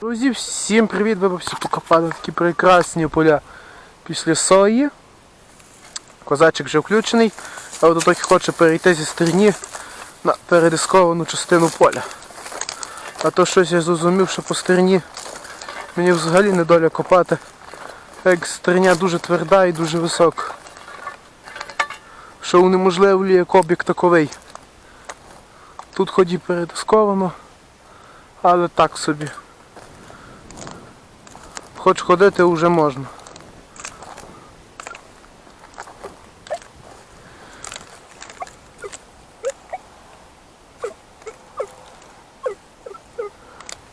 Друзі, всім привіт! Ви всі покопали такі прекрасні поля після сої. Козачик вже включений, а от трохи хоче перейти зі стерні на передисковану частину поля. А то щось я зрозумів, що по стерні мені взагалі не доля копати. Як стерня дуже тверда і дуже висока. Що унеможливлює кобік таковий. Тут хоч і передисковано, але так собі. Хоч ходити вже можна.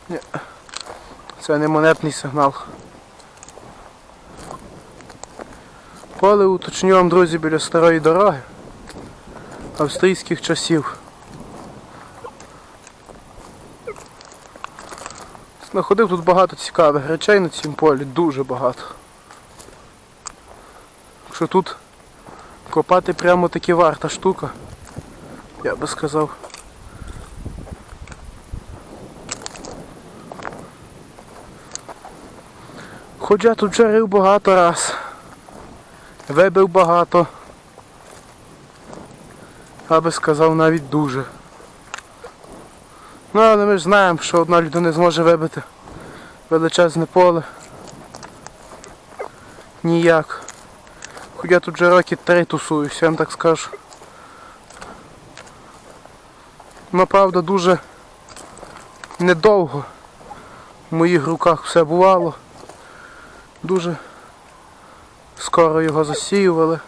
Ні. Це не монетний сигнал. Поле уточню вам, друзі, біля старої дороги австрійських часів. Знаходив тут багато цікавих речей на цьому полі, дуже багато. Що тут копати прямо таки варта штука, я би сказав. Хоча тут вже рив багато раз. Вибив багато. Я би сказав навіть дуже. Ну, але ми ж знаємо, що одна людина зможе вибити величезне поле. Ніяк. Хоч я тут вже роки три тусуюсь, я вам так скажу. Ну, правда, дуже недовго в моїх руках все бувало. Дуже скоро його засіювали.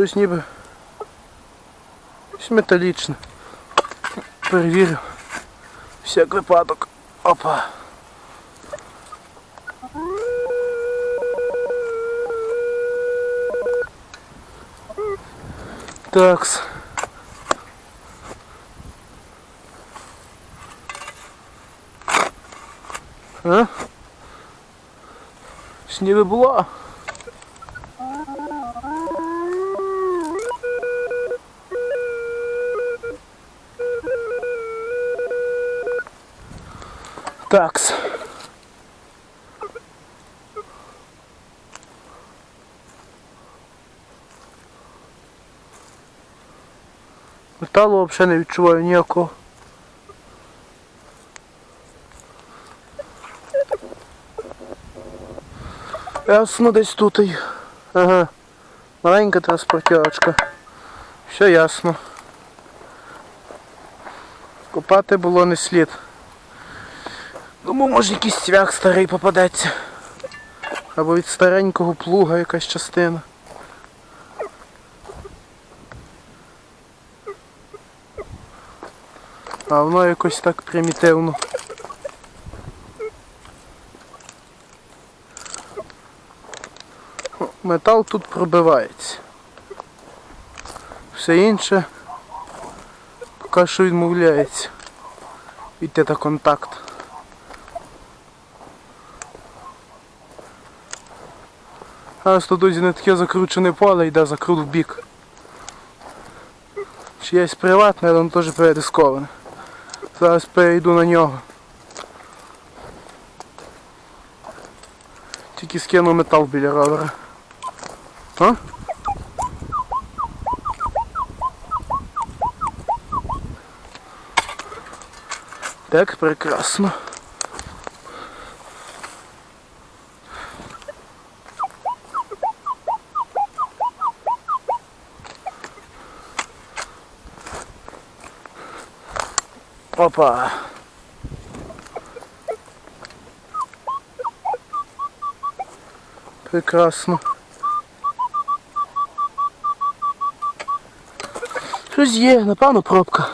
Щось ніби щось металічне. Перевірю. Всяк випадок. Опа. Такс. А? Щось ніби Такс. Металу взагалі не відчуваю ніякого. Ясно, десь тут. Ага. Маленька транспортировочка. Все ясно. Копати було не слід. Думаю, може якийсь цвях старий попадеться. Або від старенького плуга якась частина. А воно якось так примітивно. Метал тут пробивається. Все інше поки що відмовляється. Йти на контакт. А тут друзі, не таке закручене поле, йде закрут в бік. Чиясь приватне, але воно теж передисковане. Зараз перейду на нього. Тільки скину метал біля ровера. А? Так, прекрасно. Опа. Прекрасно. Щось є, напевно, пробка.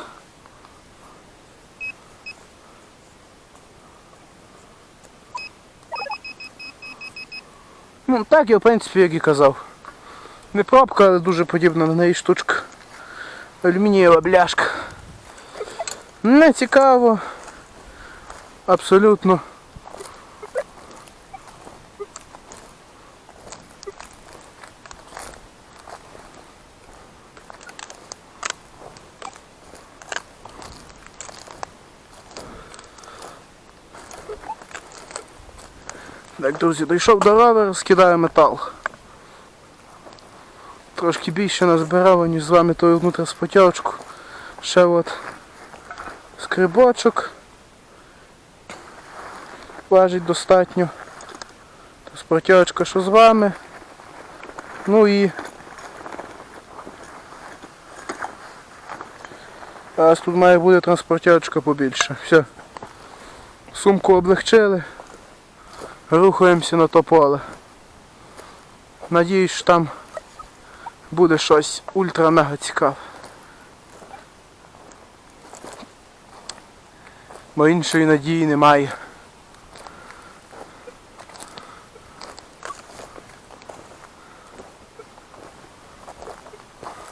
Ну так я в принципі як і казав. Не пробка, але дуже подібна на неї штучка. Алюмінієва бляшка. Не цікаво. Абсолютно. Так, друзі, дійшов до лави, розкидаю метал. Трошки більше назбирало, ніж з вами той внутрішню спотячку. Ще от скрибочок. Важить достатньо. Транспортьовочка, що з вами. Ну і Зараз тут має бути транспортьовочка побільше. Все. Сумку облегчили. Рухаємося на то поле. Надіюсь, що там буде щось ультра-мега цікаве. Бо іншої надії немає.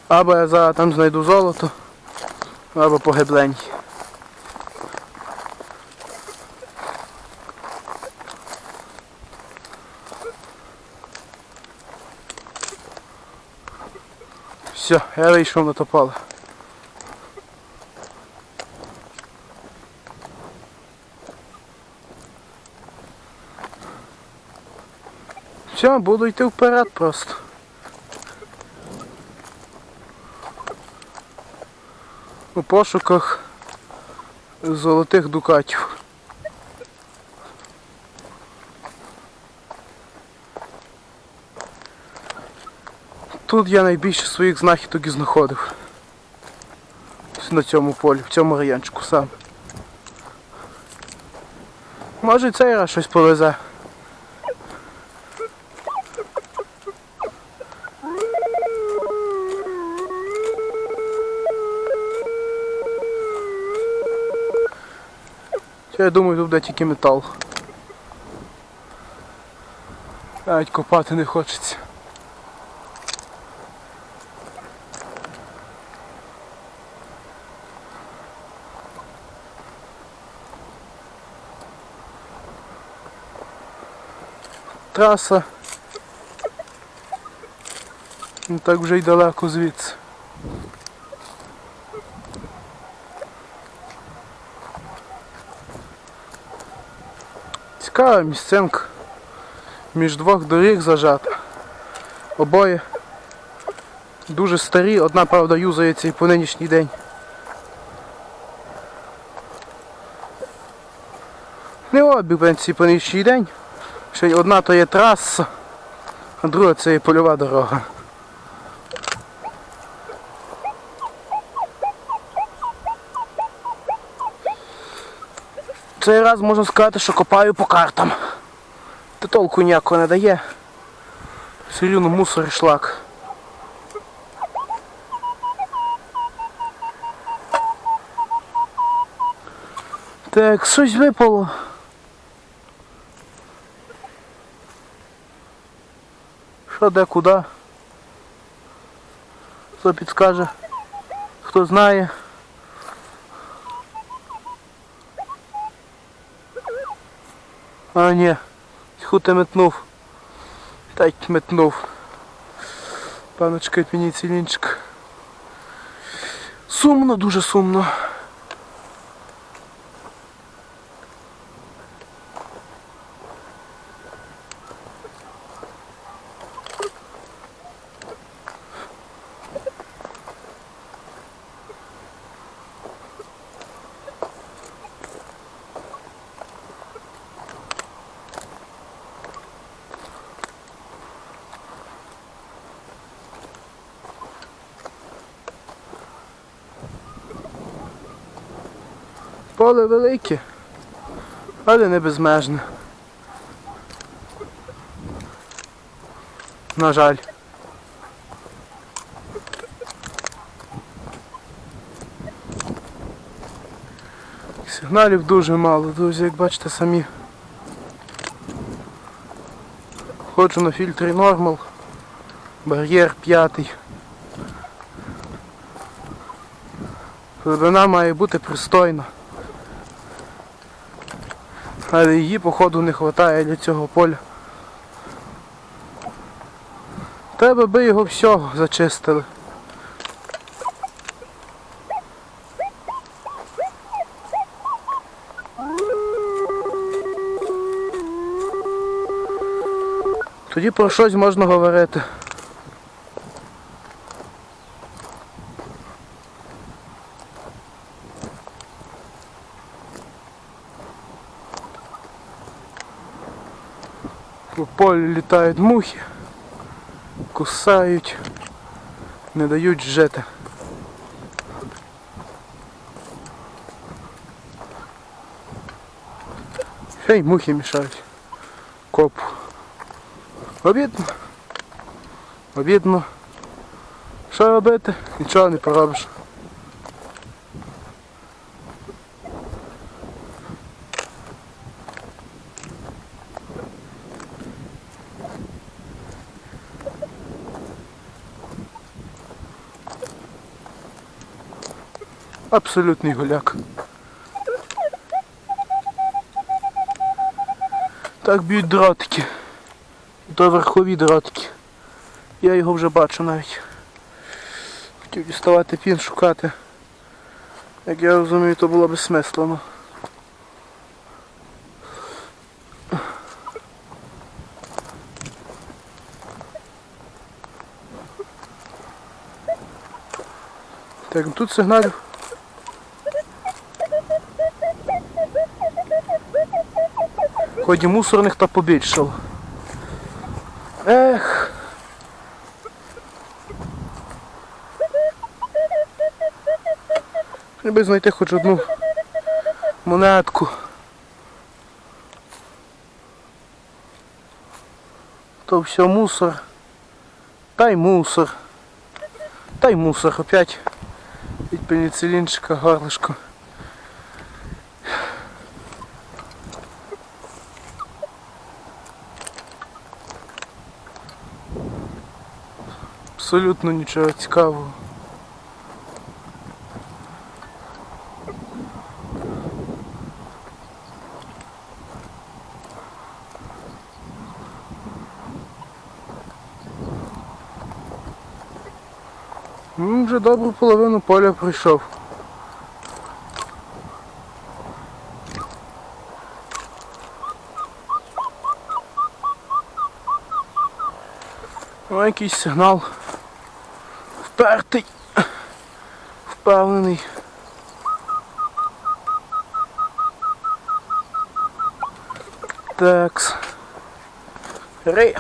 Або я зараз там знайду золото, або погиблень. Все, я вийшов на то поле. Все, буду йти вперед просто. У пошуках золотих дукатів. Тут я найбільше своїх знахідок і знаходив. На цьому полі, в цьому райончику сам. Може і цей раз щось повезе. Я думаю, тут буде тільки метал. Навіть копати не хочеться. Траса. Не так вже й далеко звідси. Цікава місцинка. Між двох доріг зажата. Обоє дуже старі, одна, правда, юзається і по нинішній день. Не обі, в принципі, по нинішній день. Ще одна то є траса, а друга це є польова дорога. Цей раз можна сказати, що копаю по картам. Та толку ніякого не дає. Все рівно мусор і шлак. Так, щось випало. Що де куди? Хто підскаже? Хто знає? А ні, хуте метнув. Так метнув. Паночка пініцілінчик. Сумно, дуже сумно. Поле велике, але не безмежне. На жаль. Сигналів дуже мало, друзі, як бачите самі. Ходжу на фільтрі нормал, бар'єр п'ятий. Глибина має бути пристойна. Але її походу не вистачає для цього поля. Треба би його всього зачистили. Тоді про щось можна говорити. По полю літають мухи, кусають, не дають жити. Ще й мухи мішають. Копу. Обідно. Обідно. Що робити? Нічого не поробиш. Абсолютний голяк. Так б'ють дротики. То верхові дротики. Я його вже бачу навіть. Хотів діставати пін шукати. Як я розумію, то було безсмислено. Так, ну тут сигналів. Ході мусорних та побільшало. Ех. Треба знайти хоч одну монетку. То все мусор. Та й мусор. Та й мусор опять. Від пеніцилінчика горлишко. Абсолютно нічого цікавого. Ну, вже добру половину поля пройшов. О, якийсь сигнал. Впертий. Впевнений. Такс. Ри.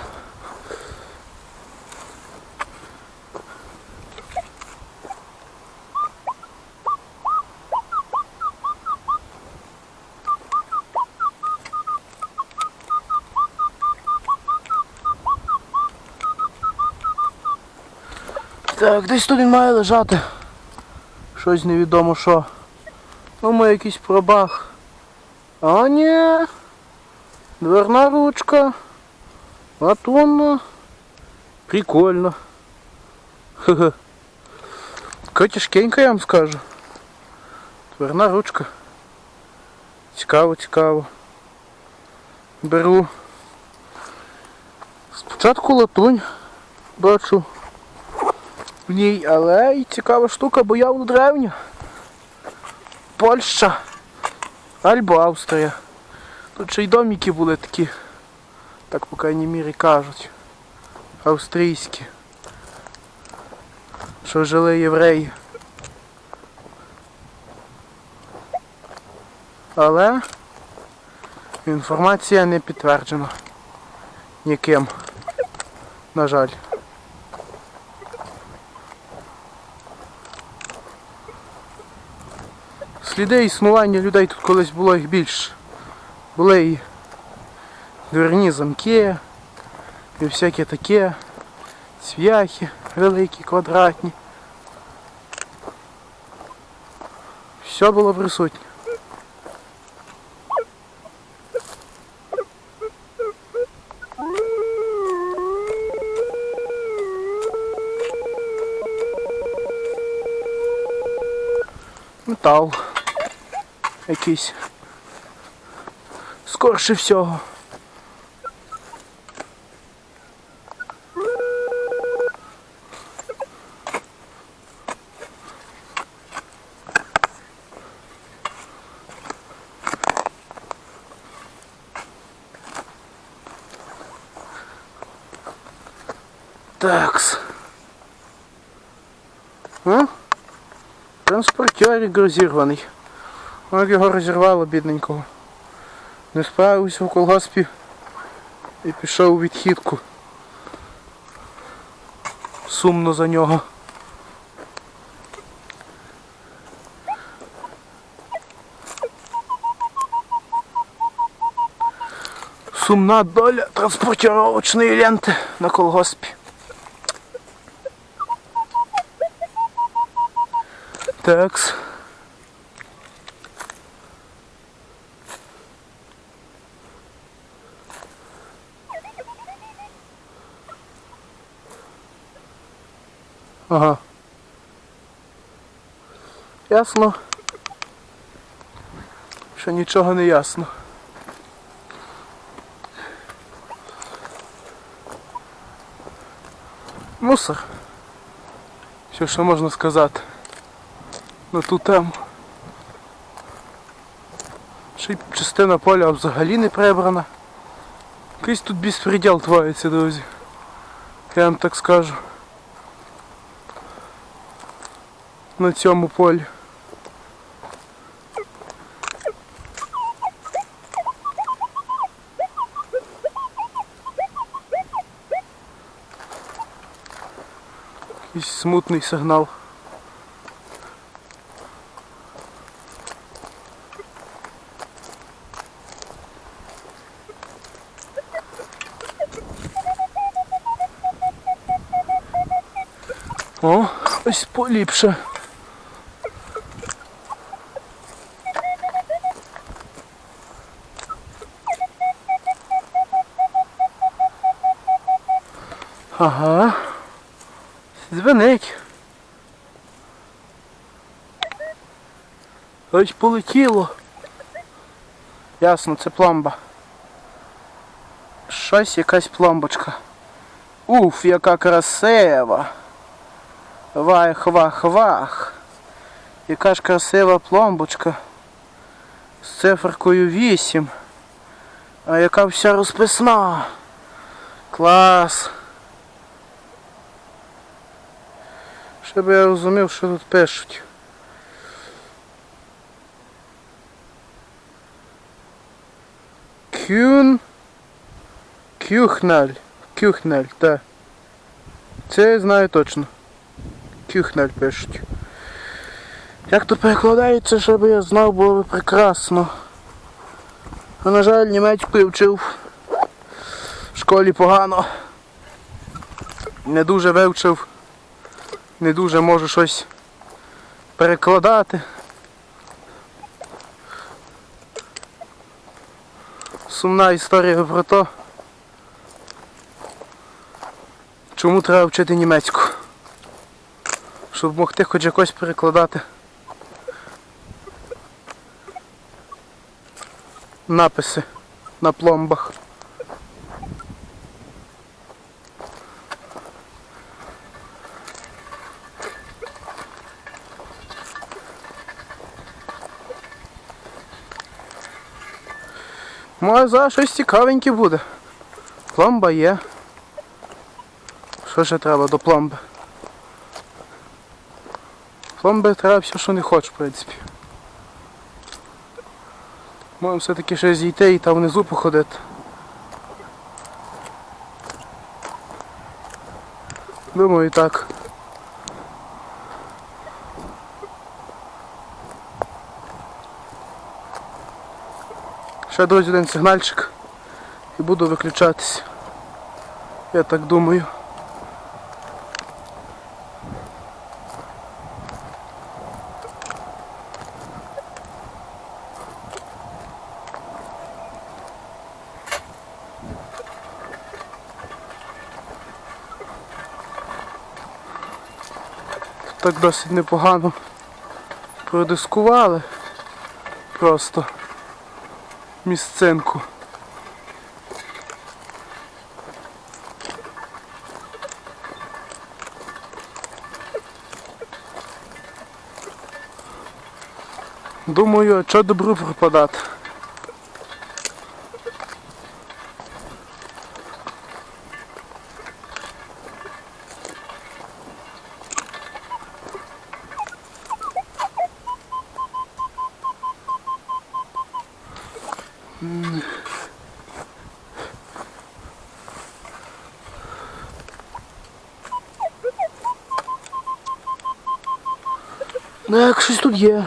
Так, десь тут він має лежати. Щось невідомо що. Ну, ми якийсь пробах. А ні. Дверна ручка. Латунна. Прикольно. Хе-хе. Я вам скажу. Дверна ручка. Цікаво, цікаво. Беру. Спочатку латунь. Бачу в ній, але і цікава штука, бо явно древня. Польща або Австрія. Тут ще й домики були такі, так по крайній мірі кажуть. Австрійські. Що жили євреї. Але інформація не підтверджена ніким. На жаль. Сліди існування людей тут колись було їх більше. Були і дверні замки, і всяке таке, цвяхи великі, квадратні. Все було присутнє. Метал якийсь. Скорше всього. Такс. Ну, транспортерик розірваний. Як його розірвало, бідненького. Не справився в колгоспі і пішов у відхідку. Сумно за нього. Сумна доля транспортировочної ленти на колгоспі. Такс. Ага. Ясно. Ще нічого не ясно. Мусор. Все, що можна сказати на ту тему. Ще й частина поля взагалі не прибрана. Якийсь тут безпреділ твориться, друзі. Я вам так скажу. На цьому полі. Якийсь смутний сигнал. О, ось поліпше. Ага. Дзвенить. Ось полетіло. Ясно, це пломба. Щось якась пломбочка. Уф, яка красива. Вах, вах, вах. Яка ж красива пломбочка. З циферкою 8. А яка вся розписна. Клас. Щоб я розумів, що тут пишуть. Кюн. Кюхналь. Кюхналь, так. Це я знаю точно. Кюхналь пишуть. Як то перекладається, щоб я знав, було б прекрасно. А на жаль, німецькою вчив. В школі погано. Не дуже вивчив. Не дуже можу щось перекладати. Сумна історія про те, чому треба вчити німецьку. Щоб могти хоч якось перекладати написи на пломбах. За щось цікавеньке буде. Пломба є. Що ще треба до пломби? Пломби треба все, що не хочеш, в принципі. Можемо все-таки ще зійти і там внизу походити. Думаю, так. Ще друзі один сигнальчик і буду виключатися. Я так думаю. Так досить непогано продискували просто місцинку. Думаю, що добру пропадати. Ну як щось тут є.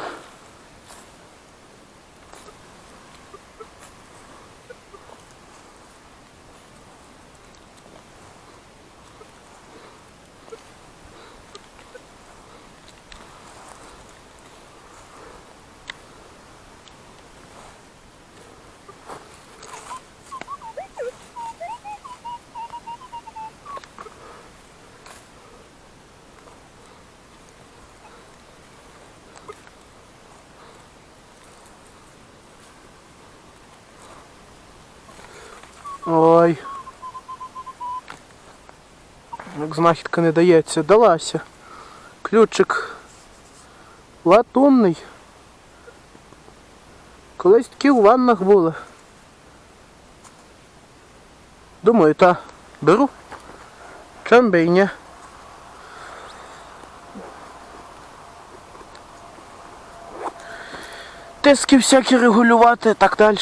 Як знахідка не дається, далася. Ключик латунний. Колись такі у ваннах були. Думаю, та беру. Чим би і ні. Тиски всякі регулювати, так далі.